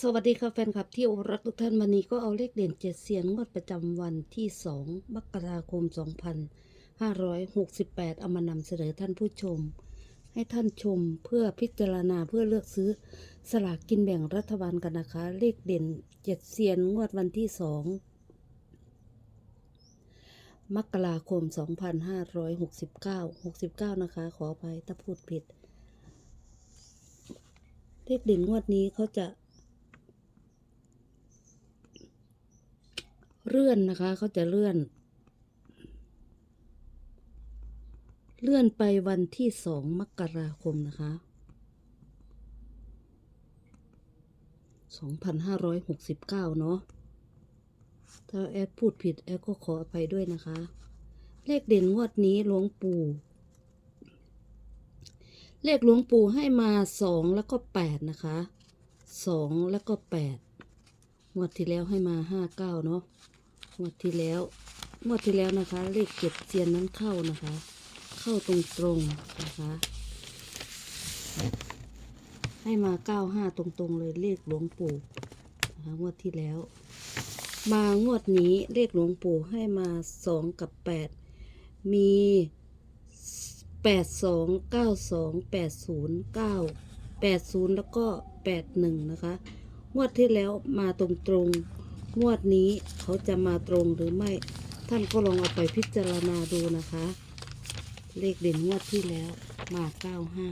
สวัสดีค่ะแฟนคลับที่รักทุกท่านวันนี้ก็เอาเลขเด่นเจ็ดเสียนงวดประจำวันที่สองมกราคม 2568 เอามานำเสนอท่านผู้ชม ให้ท่านชมเพื่อพิจารณาเพื่อเลือกซื้อสลากกินแบ่งรัฐบาลกันนะคะ เลขเด่นเจ็ดเสียนงวดวันที่สองมกราคม 2569 69 นะคะ ขออภัยถ้าพูดผิด เลขเด่นงวดนี้เขาจะ เลื่อนนะคะเขาจะเลื่อน เลื่อนไปวันที่สองมกราคมนะคะสองพันห้าร้อยหกสิบเก้าเนาะถ้าแอดพูดผิดแอดก็ขออภัยด้วยนะคะ เลขเด่นงวดนี้หลวงปู่ เลขหลวงปู่ให้มาสองแล้วก็แปดนะคะสองแล้วก็แปดงวดที่แล้วให้มาห้าเก้าเนาะ งวดที่แล้วงวดที่แล้วนะคะ เลขเก็บเซียนนั้นเข้านะคะ เข้าตรงตรงๆนะคะ ให้มาเก้าห้าตรงๆเลยเลขหลวงปู่นะคะงวดที่แล้ว มางวดนี้เลขหลวงปู่ให้มาสองกับแปดมีแปดสองเก้าสองแปดศูนย์เก้าแปดศูนย์แล้วก็แปดหนึ่งนะคะ งวดที่แล้วมาตรงๆง งวดนี้เขาจะมาตรงหรือไม่ ท่านก็ลองเอาไปพิจารณาดูนะคะ เลขเด่นงวดที่แล้วมาเก้าห้า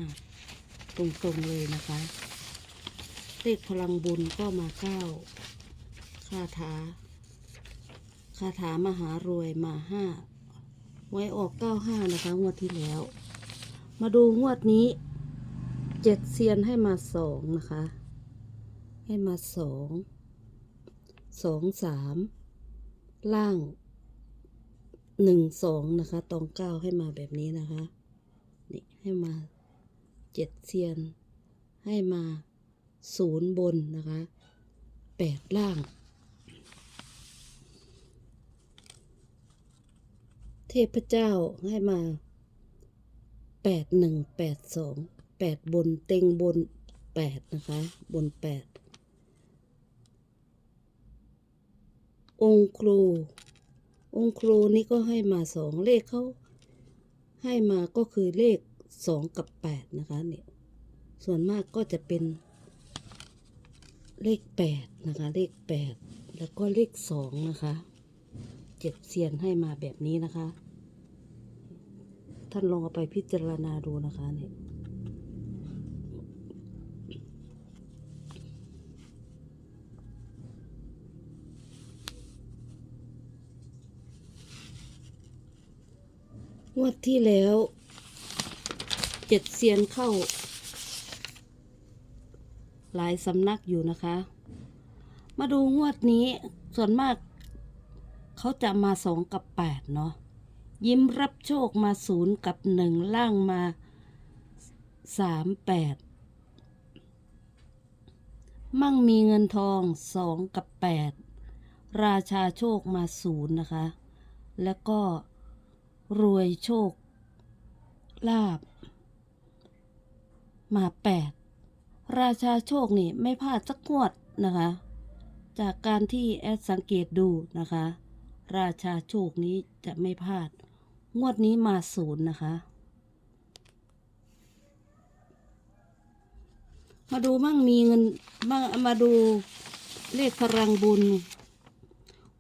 ตรงๆเลยนะคะ เลขพลังบุญก็มาเก้าคาถาคาถามหารวยมาห้าไว้ออกเก้าห้านะคะ งวดที่แล้ว มาดูงวดนี้เจ็ดเซียนให้มาสองนะคะ ให้มาสอง สองสามล่างหนึ่งสองนะคะ ตองเก้าให้มาแบบนี้นะคะ นี่ให้มาเจ็ดเซียน ให้มาศูนย์บนนะคะแปดล่าง เทพเจ้าให้มาแปดหนึ่งแปดสองแปดบนเต็งบนแปดนะคะ บนแปด องค์ครู องค์ครูนี่ก็ให้มาสองเลขเขาให้มาก็คือเลขสองกับแปดนะคะเนี่ยส่วนมากก็จะเป็นเลขแปดนะคะ เลขแปดแล้วก็เลขสองนะคะเจ็ดเซียนให้มาแบบนี้นะคะ ท่านลองเอาไปพิจารณาดูนะคะเนี่ย วดที่แล้วเจ็ดเซียนเข้า หลายสำนักอยู่นะคะ มาดูงวดนี้ส่วนมากเขาจะมาสองกับแปดเนาะยิ้มรับโชคมาศูนย์กับหนึ่งล่างมาสามแปดมั่งมีเงินทองสองกับแปดราชาโชคมาศูนย์นะคะ แล้วก็ รวยโชค ลาบ มาแปดราชาโชคนี่ไม่พลาดสักงวดนะคะ จากการที่แอดสังเกตดูนะคะ ราชาโชคนี้จะไม่พลาด งวดนี้มาศูนย์นะคะ มาดูมั่งมีเงินมามาดูเลขพลังบุญ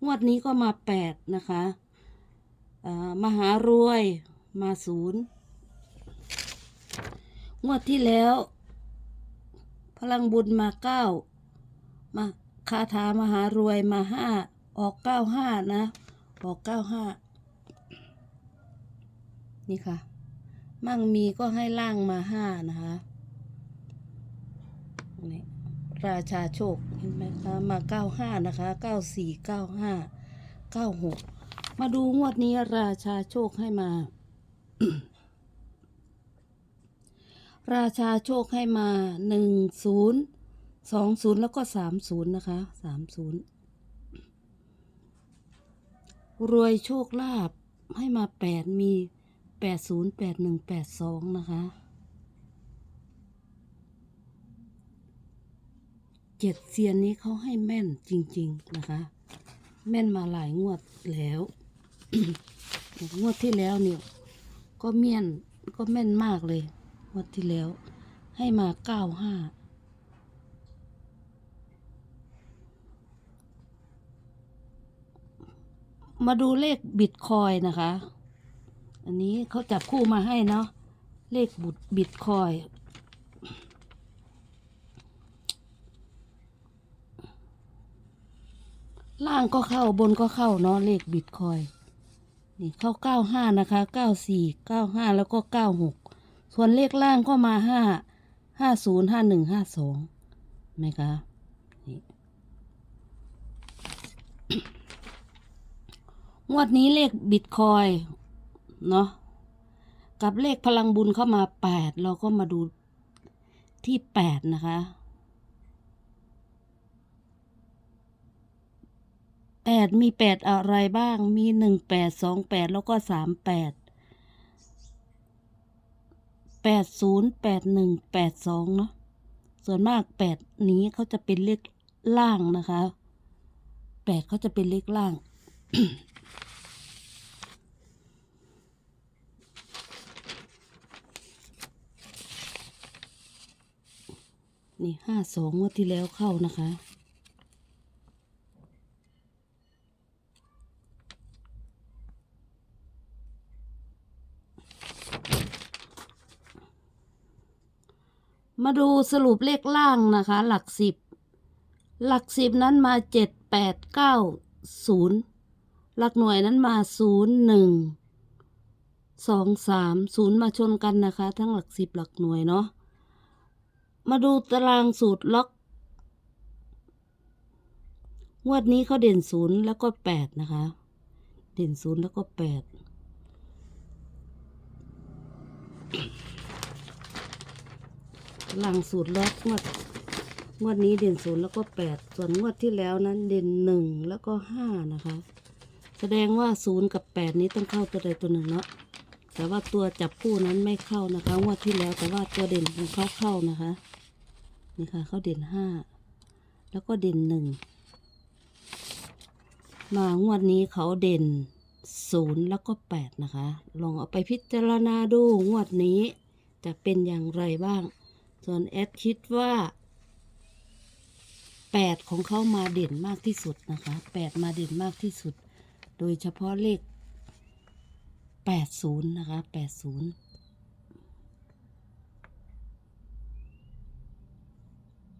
งวดนี้ก็มาแปดนะคะ มหารวยมาศูนย์งวดที่แล้ว พลังบุญมาเก้ามาคาถามหารวยมาห้าออกเก้าห้านะ ออกเก้าห้านี่ค่ะ มั่งมีก็ให้ล่างมาห้านะคะนี่ราชาโชคเห็นไหมคะมาเก้าห้านะคะเก้าสี่เก้าห้าเก้าหก มาดูงวดนี้ราชาโชคให้มา ราชาโชคให้มาหนึ่งศูนย์สองศูนย์แล้วก็สามศูนย์นะคะสามศูนย์รวยโชคลาภให้มาแปดมีแปดศูนย์แปดหนึ่งแปดสองนะคะเจ็ดเซียนนี้เขาให้แม่นจริง ๆ นะคะ แม่นมาหลายงวดแล้ว งวดที่แล้วเนี่ยก็เมียนก็แม่นมากเลยงวดที่แล้ว ให้มาเก้าห้ามาดูเลขบิตคอยนะคะ อันนี้เขาจับคู่มาให้เนาะ เลขบุตรบิตคอย ล่างก็เข้าบนก็เข้าเนาะเลขบิตคอย นี่เข้าเก้าห้านะคะเก้าสี่เก้าห้าแล้วก็เก้าหกส่วนเลขล่างก็มาห้าห้าศูนย์ห้าหนึ่งห้าสองไหมคะนี่งวดนี้เลขบิตคอยเนาะกับเลขพลังบุญเข้ามาแปดเราก็มาดูที่แปดนะคะ แปดมีแปดอะไรบ้าง มีหนึ่งแปดสองแปดแล้วก็สามแปดแปดศูนย์แปดหนึ่งแปดสองเนาะ ส่วนมากแปดนี้เขาจะเป็นเลขล่างนะคะแปดเขาจะเป็นเลขล่าง นี่ห้าสองงวดที่แล้วเข้านะคะ มาดูสรุปเลขล่างนะคะ หลักสิบ หลักสิบนั้นมาเจ็ดแปดเก้าศูนย์หลักหน่วยนั้นมาศูนย์หนึ่งสองสามศูนย์มาชนกันนะคะ ทั้งหลักสิบหลักหน่วยเนาะมาดูตารางสูตรล็อกงวดนี้เขาเด่นศูนย์แล้วก็แปดนะคะ เด่นศูนย์แล้วก็แปด ตารางสูตรล็อกงวดงวดนี้เด่นศูนย์แล้วก็แปดส่วนงวดที่แล้วนั้นเด่นหนึ่งแล้วก็ห้านะคะ แสดงว่าศูนย์กับแปดนี้ต้องเข้าตัวใดตัวหนึ่งเนาะแต่ว่าตัวจับคู่นั้นไม่เข้านะคะงวดที่แล้วแต่ว่าตัวเด่นของเขาเข้านะคะนี่ค่ะเขาเด่นห้าแล้วก็เด่นหนึ่งมางวดนี้เขาเด่นศูนย์แล้วก็แปดนะคะ ลองเอาไปพิจารณาดูงวดนี้จะเป็นอย่างไรบ้าง ส่วนแอดคิดว่าแปดของเขามาเด่นมากที่สุดนะคะแปดมาเด่นมากที่สุด โดยเฉพาะเลขแปดศูนย์นะคะแปดศูนย์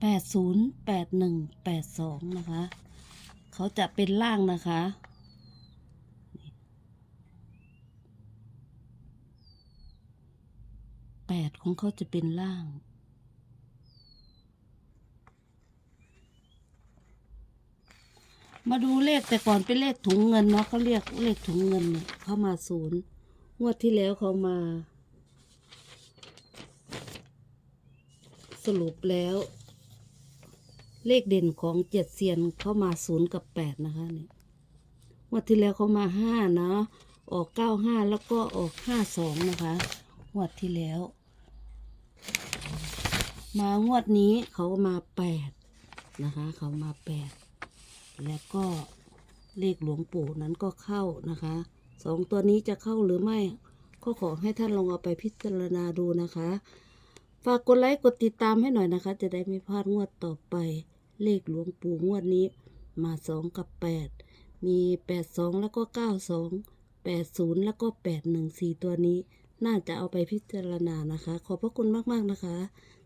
แปดศูนย์แปดหนึ่งแปดสองนะคะ เขาจะเป็นล่างนะคะแปดของเขาจะเป็นล่าง มาดูเลขแต่ก่อนเป็นเลขถุงเงินเนาะเขาเรียกเลขถุงเงินเนี่ยเข้ามาศูนย์งวดที่แล้วเขามา สรุปแล้ว เลขเด่นของเจ็ดเซียนเข้ามาศูนย์กับแปดนะคะเนี่ยงวดที่แล้วเขามาห้าเนาะออกเก้าห้าแล้วก็ออกห้าสองนะคะงวดที่แล้ว มางวดนี้เขามาแปดนะคะ เขามาแปด แล้วก็เลขหลวงปู่นั้นก็เข้านะคะสองตัวนี้จะเข้าหรือไม่ ก็ขอให้ท่านลองเอาไปพิจารณาดูนะคะ ฝากกดไลค์กดติดตามให้หน่อยนะคะ จะได้ไม่พลาดงวดต่อไป เลขหลวงปู่งวดนี้มาสองกับแปดมีแปดสองแล้วก็เก้าสองแปดศูนย์แล้วก็แปดหนึ่งสี่ตัวนี้ น่าจะเอาไปพิจารณานะคะ ขอบพระคุณมาก ๆ นะคะ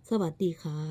สวัสดีค่ะ